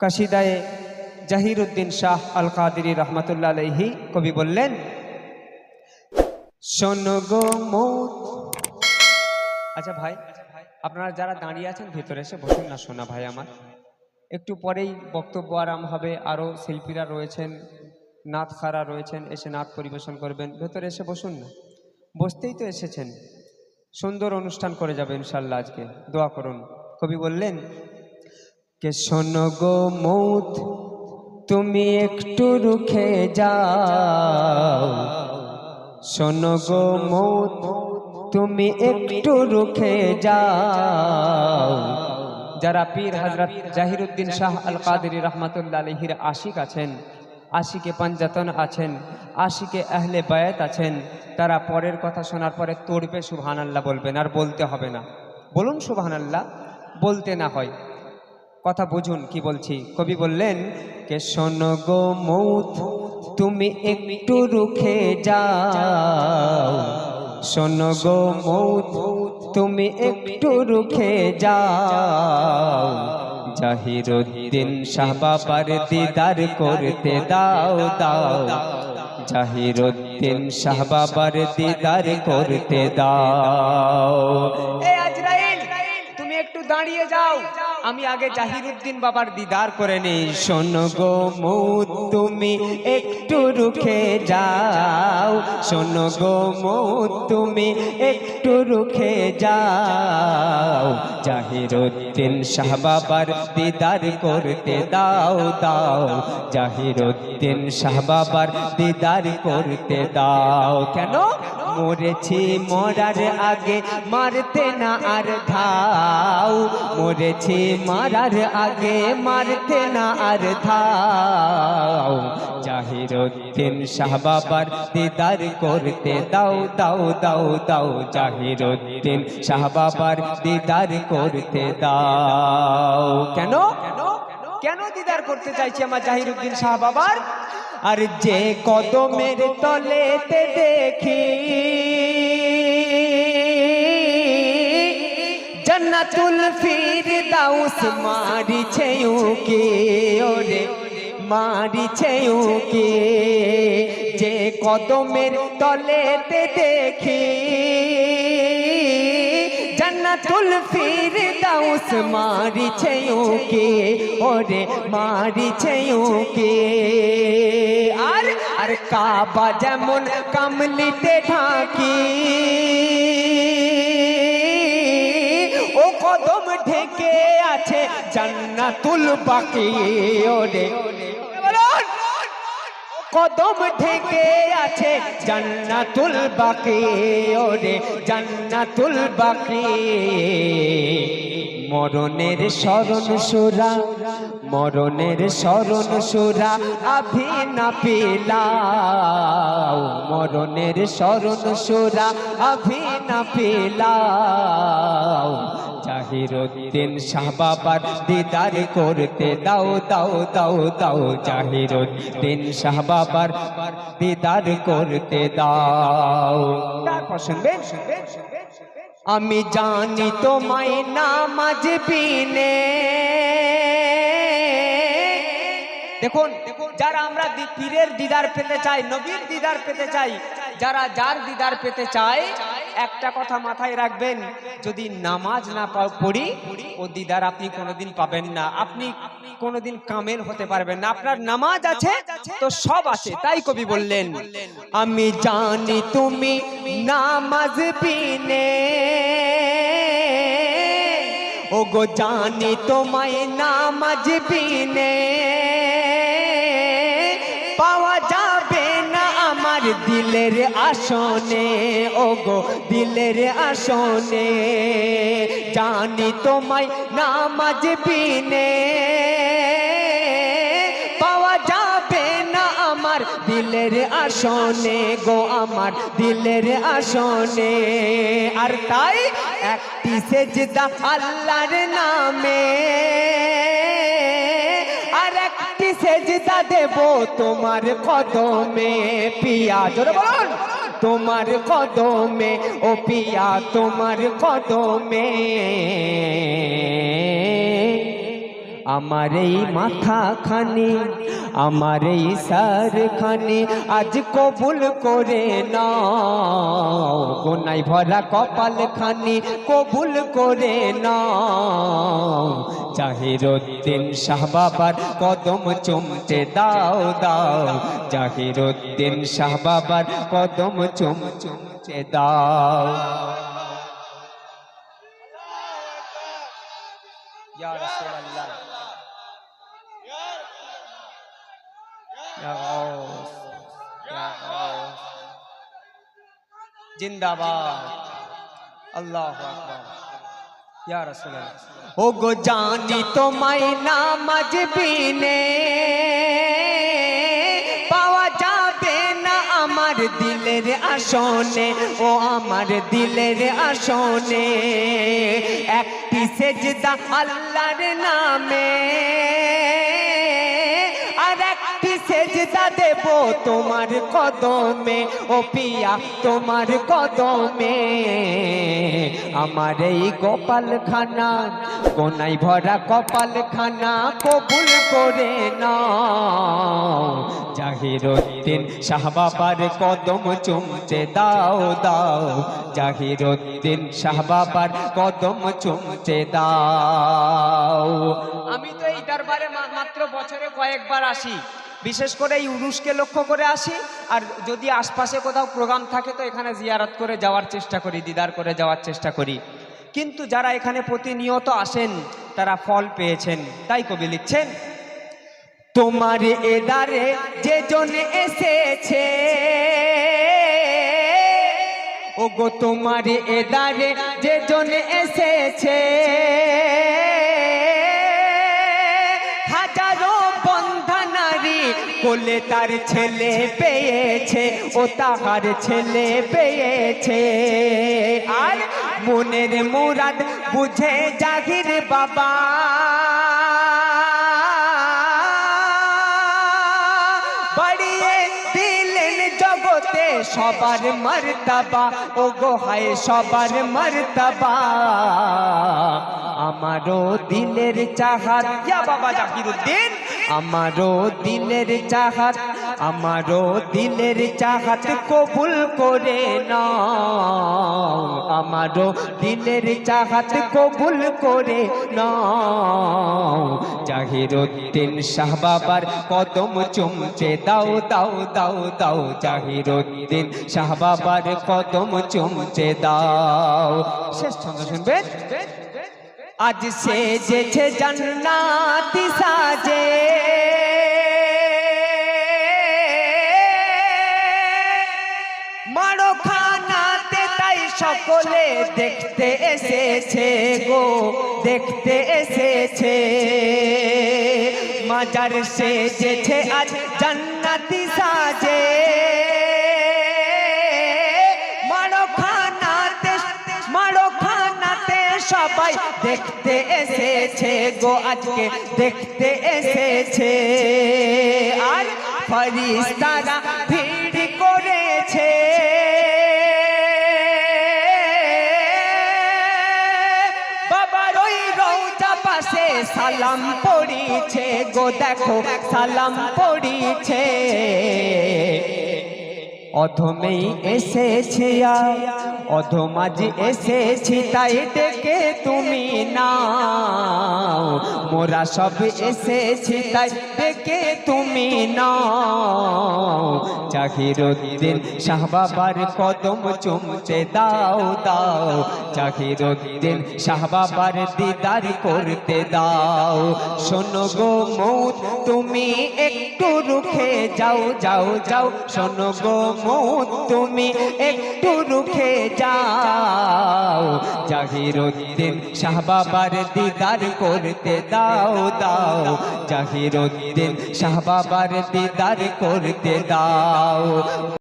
কাশিদায়ে জাহির উদ্দিন শাহ আল কাদিরি রহমতুল্লাহ আলহি কবি বললেন আচ্ছা ভাই, আপনারা যারা দাঁড়িয়ে আছেন, ভেতরে এসে বসুন না শোনা ভাই আমার। একটু পরেই বক্তব্য আরাম হবে। আরও শিল্পীরা রয়েছেন নাথখারা রয়েছেন, এসে নাচ পরিবেশন করবেন। ভেতরে এসে বসুন না। বসতেই তো এসেছেন। সুন্দর অনুষ্ঠান করে যাবে ইনশাল্লাহ আজকে। দোয়া করুন। কবি বললেন কে শোনো গো মৌত, তুমি একটু রুখে যাও। শোনো গো মৌত, তুমি একটু রুখে যাও। যারা পীর হজরত জাহিরুদ্দিন শাহ আল কাদের রহমতুল্লা আলহির আশিক আছেন, আশিকে পাঞ্জাতন আছেন, আশিকে আহলে বায়াত আছেন, তারা পরের কথা শোনার পরে তড়বে সুবহান আল্লাহ বলবেন, আর বলতে হবে না। বলুন সুবহান আল্লাহ বলতে না হয়। কথা বুঝুন, কি বলছি? কবি বললেন, কে শোনো গো মৌত, তুমি একটু রুখে যাও। শোনো গো মৌত, তুমি একটু রুখে যাও। জাহিরুদ্দিন শাহ বাবার দিদার করতে দাও দাও। জাহিরুদ্দিন শাহ বাবার দিদার করতে দাও। এ আজরাইল, তুমি একটু দাঁড়িয়ে যাও। আমি আগে জাহিরুদ্দিন বাবার দিদার করে নেই। শোনো গো মৌ তুমি একটু রুখে যাও। শোনো গো মৌ তুমি একটু রুখে যাও। জাহিরুদ্দিন শাহ বাবার দিদার করতে দাও দাও। জাহিরুদ্দিন শাহ বাবার দিদার করতে দাও। কেন? মরেছি মরার আগে মারতে না আর ধাও। মরেছি মারার আগে মারতে না আর ধাও। জাহিরুদ্দিন শাহ বাবার দিদার করতে দাও দাও দাও দাও। জাহিরুদ্দিন শাহ বাবার দিদার করতে দাও। কেন? কেন? দিদার করতে চাইছি আমার জাহিরুদ্দিন শাহ বাবার? আর যে কদমের তলেতে দেখি, জন্নাতুল ফিরদাউস মারিছে উকে, ওরে মারিছে উকে। যে কদমের তলেতে দেখি, জান্নাতুল ফিরদাউস মারিছে ওকে ওরে মারিছে ওকে আর আর কাবা যেমন কামলিতে ঢাকি ও কদম ঢেকে আছে জান্নাতুল বাকি ওরে কদম ঢেকে আছে জান্নাতুল বাকি ওরে জান্নাতুল বাকি মরণের স্মরণ সুরা, মরণের স্মরণ সুরা আভি না পেলাও। মরণের স্মরণ সুরা আভি না পেলাও। জাহিরুদ্দিন শাহ বাবার দিদার করতে দাও দাও দাও দাও। জাহিরুদ্দিন শাহ বাবার দিদার করতে দাও। শুনবেন শুনবেন শুনবেন আমি জানি তোমায় নামাজ বিনে। দেখুন, যারা আমরা পীরের দিদার পেতে চাই, নবীর দিদার পেতে চাই, যারা যার দিদার পেতে চায় একটা কথা মাথায় রাখবেন, যদি নামাজ না পড়ি, ও দিদার আপনি কোনোদিন পাবেন না। আপনি কোনোদিন কামেল হতে পারবেন না। আপনার নামাজ আছে, তো সব আছে, তাই কবি বললেন, আমি জানি তুমি নামাজ বিনে ও গো জানি তোমায় নামাজ বিনে পাওয়া না আমার দিলের আসনে ও গো দিলের আসনে, জানি তোমায় নামাজ বিনে, পাওয়া যাবে না আমার দিলের আসনে গো আমার দিলের আসনে। আর তাই একটি সেজদা আল্লাহর নামে। আর সেজদা দেব তোমার কদমে পিয়া। জোরে বলুন। তোমার কদমে, ও পিয়া, তোমার কদমে। আমার এই মাথা খানি আমার এই সার খানি আজ কবুল করে নাও। গোনাই ভরা কপাল খানি কবুল করে নাও। জাহিরুদ্দিন শাহ বাবার কদম চুমতে দাও দাও। জাহিরুদ্দিন শাহ বাবার কদম চুম চুমতে দাও। জিন্দাবাদ আল্লাহু ইয়া ও গো জানি তোমায় নামাজ বিনে আমার দিলের আসনে ও আমার দিলের আসনে একটি সেজদা আল্লাহর নামে আর একটি সেজদা দেব তোমার কদমে, ও পিয়া, তোমার কদমে। আমার এই গোপাল খানা কোনাই ভরা কপাল খানা কবুল করে নাও। জাহিরুদ্দিন শাহ বাবার কদম চুমচে দাও দাও। জাহিরুদ্দিন শাহ বাবার কদম চুমচে দাও। আমি তো এই দরবারে মাত্র বছরে কয়েকবার আসি। বিশেষ করে এই উরুষকে লক্ষ্য করে আসি। আর যদি আশপাশে কোথাও প্রোগ্রাম থাকে তো এখানে জিয়ারত করে যাওয়ার চেষ্টা করি, দিদার করে যাওয়ার চেষ্টা করি। কিন্তু যারা এখানে প্রতিনিয়ত আসেন, তারা ফল পেয়েছেন। তাই কবি লিখছেন, তোমার এদারে যে জন এসেছে ও গো তোমার এদারে যে জন এসেছে কোলে তার ছেলে পেয়েছে, ও তাহার ছেলে পেয়েছে। আর মনের মুরাদ বুঝে জাহির বাবা। সবার মর্তবা ও গোহায় সবার মর্তবা। আমারও দিলের চাহাত। বাবা জাকিরুদ্দিন আমারও দিলের চাহাত, আমারও দিলের চাহাত কবুল করে নাও। আমারও দিলের চাহাত কবুল করে নাও। জাহিরুদ্দিন শাহ বাবার কদম চুমচে দাও দাও দাও দাও। জাহিরুদ্দিন শাহ বাবার কদম চুমচে দাও। শেষ ছন্দ শুনবেন? আজ সে সেজেছে জান্নাতি সাজে। মারো খানাতে তাই সকলে দেখতে এসেছে গো, দেখতে এসেছে। মাজার সেজেছে আজ জান্নাতি সাজে। সবাই দেখতে এসেছে গো আজকে, দেখতে এসেছে। আর ফরিস্তারা ভিড় করেছে। সালাম পড়িছে গো, দেখো সালাম পড়িছে অধমেই এসেছি আজ, অধম আজ এসেছি তাই ডেকে তুমি নাও। মোরা সব এসেছি তাই ডেকে তুমি নাও। জাহিরুদ্দিন শাহ বাবার কদম চুমচে দাও দাও। জাহিরুদ্দিন শাহ বাবার দিদার করতে দাও। শোনো গো মৌত তুমি একটু রুখে যাও যাও যাও। শোনো গো মৌত তুমি একটু রুখে যাও জাহিরুদ্দিন শাহ বাবার দিদার করতে দাও দাও। জাহিরুদ্দিন শাহ বাবার দিদার করতে দাও।